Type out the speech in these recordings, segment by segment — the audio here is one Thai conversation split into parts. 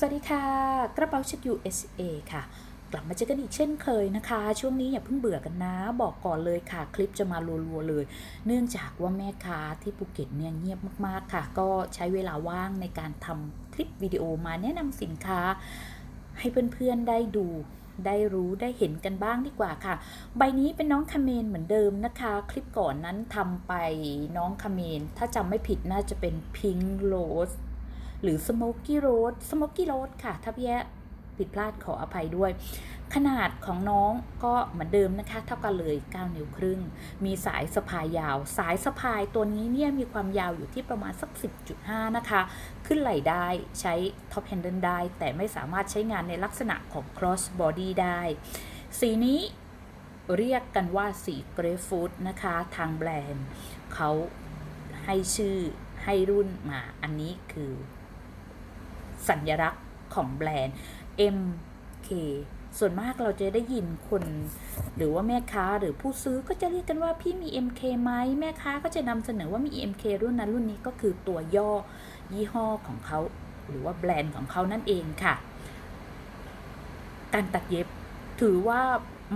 สวัสดีค่ะ กระเป๋าเช็ค USA ค่ะ กลับมาเจอกันอีกเช่นเคยนะคะ ช่วงนี้อย่าเพิ่งเบื่อกันนะ บอกก่อนเลยค่ะ คลิปจะมารัวๆเลย เนื่องจากว่าแม่ค้าที่ภูเก็ตเนี่ยเงียบมากๆค่ะ ก็ใช้เวลาว่างในการทำคลิปวิดีโอมาแนะนำสินค้า ให้เพื่อนๆได้ดูได้รู้ได้เห็นกันบ้างดีกว่าค่ะ ใบนี้เป็นน้องคาเมนเหมือนเดิมนะคะ คลิปก่อนนั้นทำไปน้องคาเมน ถ้าจำไม่ผิดน่าจะเป็นพิงโรส หรือ Smoky Road Smoky Road ค่ะ ถ้าแย่ผิดพลาดขออภัยด้วย ขนาดของน้องก็เหมือนเดิมนะคะ เท่ากันเลย 9 นิ้วครึ่ง มีสายสะพายยาว สายสะพายตัวนี้เนี่ยมีความยาวอยู่ที่ประมาณสัก 10.5 นะคะ ขึ้นไหล่ได้ใช้ Top Handle ได้ แต่ไม่สามารถใช้งานในลักษณะของ Cross Body ได้ สีนี้เรียกกันว่าสี Grapefruit นะคะ ทางแบรนด์เขาให้ชื่อให้รุ่นมาอันนี้คือ สัญลักษณ์ของแบรนด์ MK ส่วนมากเราจะได้ยินคน หรือว่าแม่ค้าหรือผู้ซื้อก็จะเรียกกันว่าพี่มี MK ไหมแม่ค้าก็จะนำเสนอว่ามี MK รุ่นนั้นรุ่นนี้ก็คือตัวย่อยี่ห้อของเขา หรือว่าแบรนด์ของเขานั่นเองค่ะ การตัดเย็บถือว่า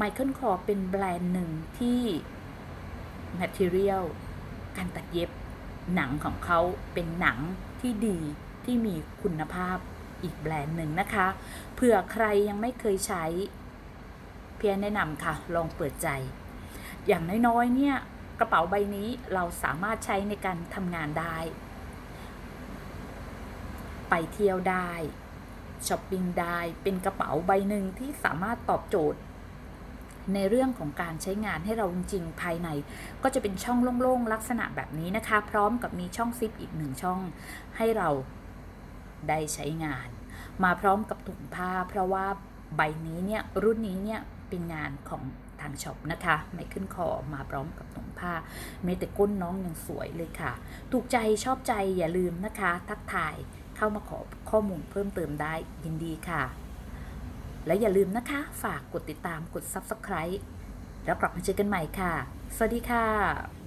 Michael k o r เป็นแบรนด์หนึ่งที่ Material การตัดเย็บหนังของเขาเป็นหนังที่ดี ที่มีคุณภาพอีกแบรนด์หนึ่งนะคะ เผื่อใครยังไม่เคยใช้ เพียงแนะนำค่ะ ลองเปิดใจ อย่างน้อยๆเนี่ยกระเป๋าใบนี้เราสามารถใช้ในการทำงานได้ ไปเที่ยวได้ช้อปปิ้งได้เป็นกระเป๋าใบหนึ่งที่สามารถตอบโจทย์ ในเรื่องของการใช้งานให้เราจริงๆภายใน ก็จะเป็นช่องโล่งๆลักษณะแบบนี้นะคะ พร้อมกับมีช่องซิปอีกหนึ่งช่องให้เรา ได้ใช้งาน มาพร้อมกับถุงผ้า เพราะว่าใบนี้เนี่ยรุ่นนี้เนี่ยเป็นงานของทางช็อปนะคะไม่ขึ้นคอมาพร้อมกับถุงผ้า เมแต่ก้นน้องยังสวยเลยค่ะ ถูกใจชอบใจอย่าลืมนะคะ ทักทายเข้ามาขอข้อมูลเพิ่มเติมได้ยินดีค่ะ และอย่าลืมนะคะ ฝากกดติดตามกด Subscribe แล้วกลับมาเจอกันใหม่ค่ะ สวัสดีค่ะ